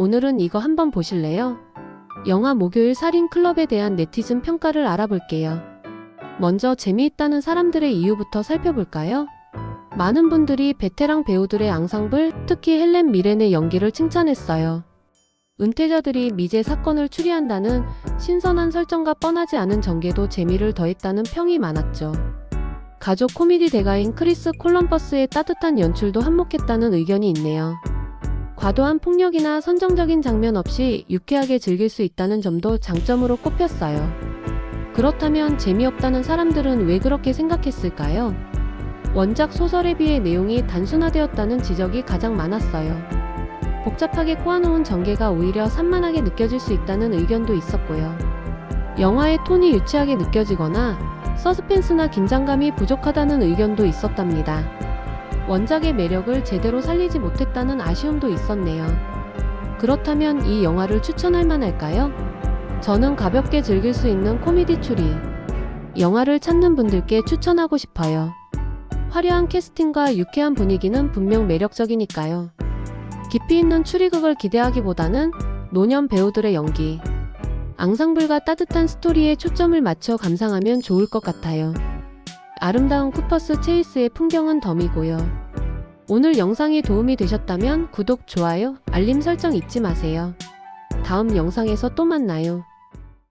오늘은 이거 한번 보실래요? 영화 목요일 살인 클럽에 대한 네티즌 평가를 알아볼게요. 먼저 재미있다는 사람들의 이유부터 살펴볼까요? 많은 분들이 베테랑 배우들의 앙상블, 특히 헬렌 미렌의 연기를 칭찬했어요. 은퇴자들이 미제 사건을 추리한다는 신선한 설정과 뻔하지 않은 전개도 재미를 더했다는 평이 많았죠. 가족 코미디 대가인 크리스 콜럼버스의 따뜻한 연출도 한몫했다는 의견이 있네요. 과도한 폭력이나 선정적인 장면 없이 유쾌하게 즐길 수 있다는 점도 장점으로 꼽혔어요. 그렇다면 재미없다는 사람들은 왜 그렇게 생각했을까요? 원작 소설에 비해 내용이 단순화되었다는 지적이 가장 많았어요. 복잡하게 꼬아놓은 전개가 오히려 산만하게 느껴질 수 있다는 의견도 있었고요. 영화의 톤이 유치하게 느껴지거나 서스펜스나 긴장감이 부족하다는 의견도 있었답니다. 원작의 매력을 제대로 살리지 못했다는 아쉬움도 있었네요. 그렇다면 이 영화를 추천할 만할까요? 저는 가볍게 즐길 수 있는 코미디 추리. 영화를 찾는 분들께 추천하고 싶어요. 화려한 캐스팅과 유쾌한 분위기는 분명 매력적이니까요. 깊이 있는 추리극을 기대하기보다는 노년 배우들의 연기, 앙상블과 따뜻한 스토리에 초점을 맞춰 감상하면 좋을 것 같아요. 아름다운 쿠퍼스 체이스의 풍경은 덤이고요. 오늘 영상이 도움이 되셨다면 구독, 좋아요, 알림 설정 잊지 마세요. 다음 영상에서 또 만나요.